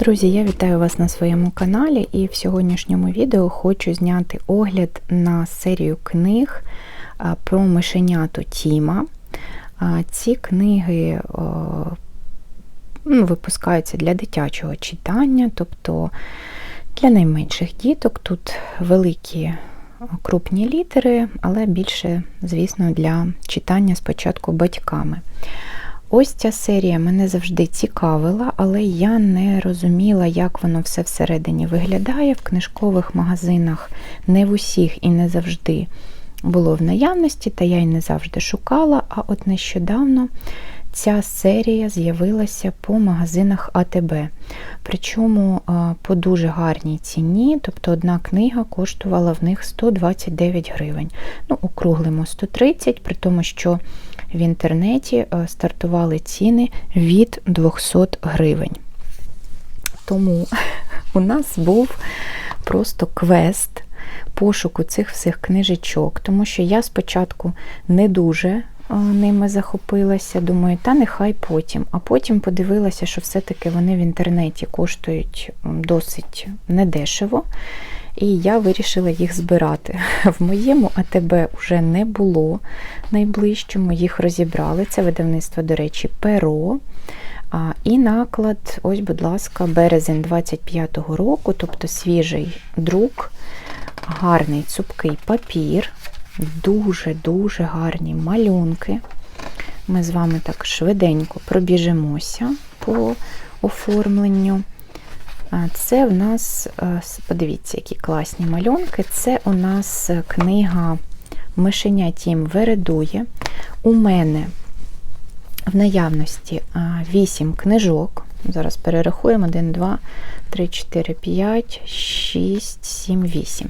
Друзі, я вітаю вас на своєму каналі і в сьогоднішньому відео хочу зняти огляд на серію книг про мишеняту Тіма. Ці книги ну, випускаються для дитячого читання, тобто для найменших діток. Тут великі крупні літери, але більше, звісно, для читання спочатку батьками. Ось ця серія мене завжди цікавила, але я не розуміла, як воно все всередині виглядає. В книжкових магазинах не в усіх і не завжди було в наявності, та я й не завжди шукала. А от нещодавно ця серія з'явилася по магазинах АТБ. Причому по дуже гарній ціні, тобто одна книга коштувала в них 129 гривень. Ну, округлимо 130, при тому, що в інтернеті стартували ціни від 200 гривень. Тому у нас був просто квест пошуку цих всіх книжечок, тому що я спочатку не дуже ними захопилася. Думаю, та нехай потім. А потім подивилася, що все-таки вони в інтернеті коштують досить недешево. І я вирішила їх збирати. В моєму АТБ вже не було найближчому, їх розібрали. Це видавництво, до речі, перо. А, І наклад, ось, будь ласка, березень 25-го року, тобто свіжий друк, гарний цупкий папір, дуже-дуже гарні малюнки. Ми з вами так швиденько пробіжимося по оформленню. Це в нас, подивіться, які класні малюнки. Це у нас книга Мишеня Тім Вередує. У мене в наявності 8 книжок. Зараз перерахуємо: 1, 2, 3, 4, 5, 6, 7, 8.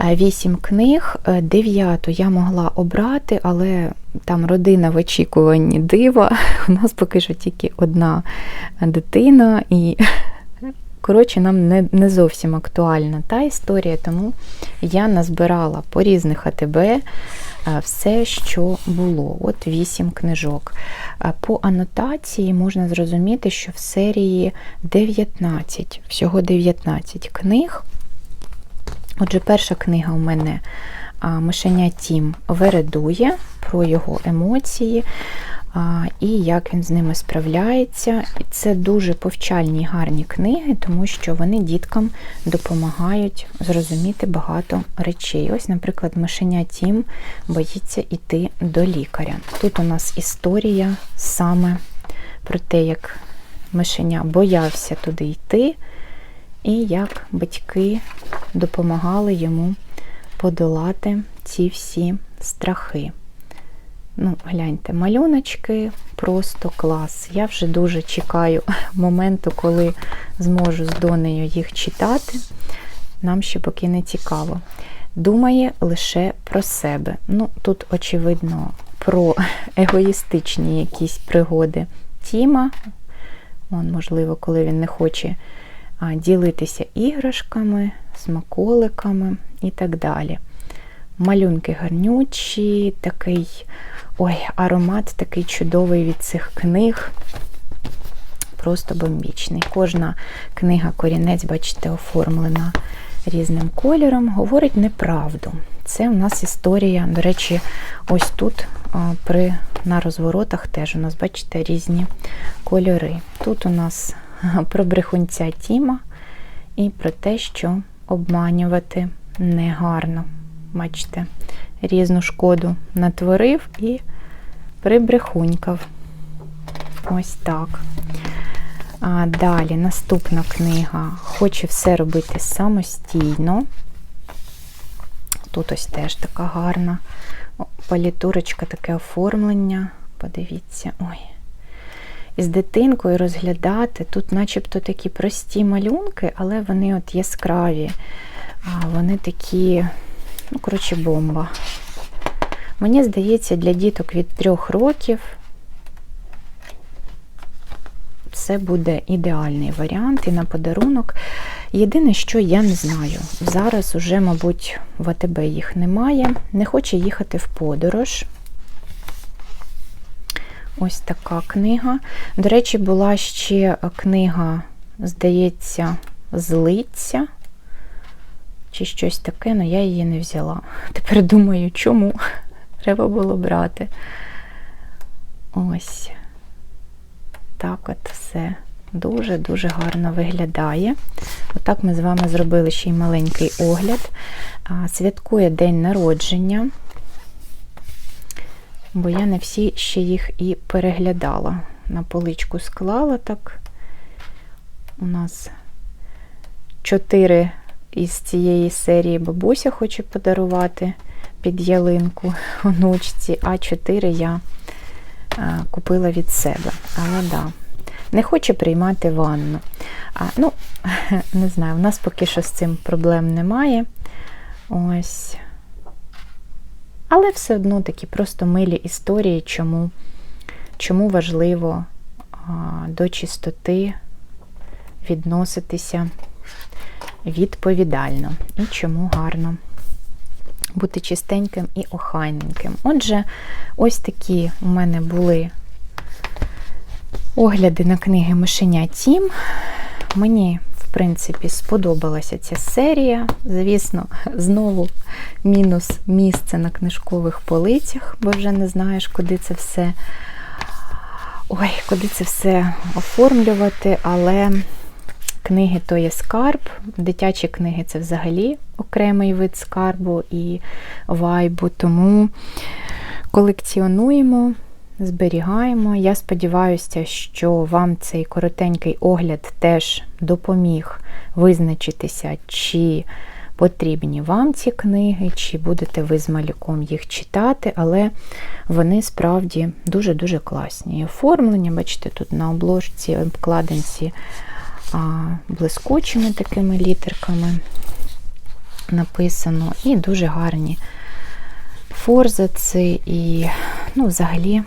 Вісім книг, дев'яту я могла обрати, але там родина в очікуванні дива. У нас поки що тільки одна дитина, і, коротше, нам не не зовсім актуальна та історія, тому я назбирала по різних АТБ все, що було. От вісім книжок. По анотації можна зрозуміти, що в серії 19, всього 19 книг. Отже, перша книга у мене Мишеня Тім вередує про його емоції і як він з ними справляється. Це дуже повчальні гарні книги, тому що вони діткам допомагають зрозуміти багато речей. Ось, наприклад, Мишеня Тім боїться йти до лікаря. Тут у нас історія саме про те, як Мишеня боявся туди йти і як батьки допомагали йому подолати ці всі страхи. Ну, гляньте, малюночки, просто клас. Я вже дуже чекаю моменту, коли зможу з донею їх читати. Нам ще поки не цікаво. Думає лише про себе. Ну, Тут, очевидно, про егоїстичні якісь пригоди Тіма. Вон, можливо, коли він не хоче ділитися іграшками, смаколиками і так далі. Малюнки гарнючі, такий ой, аромат такий чудовий від цих книг. Просто бомбічний. Кожна книга корінець, бачите, оформлена різним кольором, говорить неправду. Це у нас історія, до речі, ось тут при, на розворотах теж у нас, бачите, різні кольори. Тут у нас про брехунця Тіма і про те, що обманювати негарно. Бачите, різну шкоду натворив і прибрехунькав. Ось так. А Далі наступна книга Хоче все робити самостійно. Тут ось теж така гарна палітурочка, таке оформлення. Подивіться, ой, із дитинкою розглядати. Тут начебто такі прості малюнки, але вони от яскраві. Вони такі, ну, коротше, бомба. Мені здається, для діток від трьох років це буде ідеальний варіант і на подарунок. Єдине, що я не знаю. Зараз уже, мабуть, в АТБ їх немає. Не хоче їхати в подорож. Ось така книга. До речі, була ще книга здається, злиться чи щось таке, але я її не взяла. Тепер думаю, чому треба було брати. Ось так от все дуже-дуже гарно виглядає. Отак ми з вами зробили ще й маленький огляд. Святкує день народження, бо я не всі ще їх і переглядала. На поличку склала так. У нас чотири із цієї серії бабуся хоче подарувати під ялинку онучці, а чотири я а, купила від себе. Але да, не хоче приймати ванну. А, ну, не знаю, в нас поки що з цим проблем немає. Ось. Але все одно такі просто милі історії, чому, чому важливо а, до чистоти відноситися відповідально і чому гарно бути чистеньким і охайненьким. Отже, ось такі у мене були огляди на книги Мишеня Тім. Мені, в принципі, сподобалася ця серія. Звісно, знову мінус місце на книжкових полицях, бо вже не знаєш, куди це все. Ой, куди це все оформлювати, але книги то є скарб, дитячі книги це взагалі окремий вид скарбу і вайбу, тому колекціонуємо, зберігаємо. Я сподіваюся, що вам цей коротенький огляд теж допоміг визначитися, чи потрібні вам ці книги, чи будете ви з малюком їх читати, але вони справді дуже-дуже класні. І оформлення, бачите, тут на обложці, обкладинці блискучими такими літерками написано, і дуже гарні форзаци, і, ну, взагалі,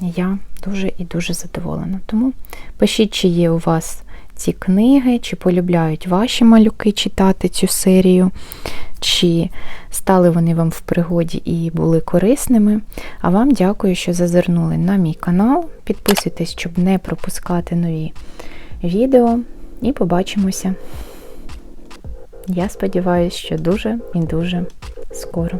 я дуже і дуже задоволена. Тому пишіть, чи є у вас ці книги, чи полюбляють ваші малюки читати цю серію, чи стали вони вам в пригоді і були корисними. А вам дякую, що зазирнули на мій канал. Підписуйтесь, щоб не пропускати нові відео. І побачимося. Я сподіваюся, що дуже і дуже скоро.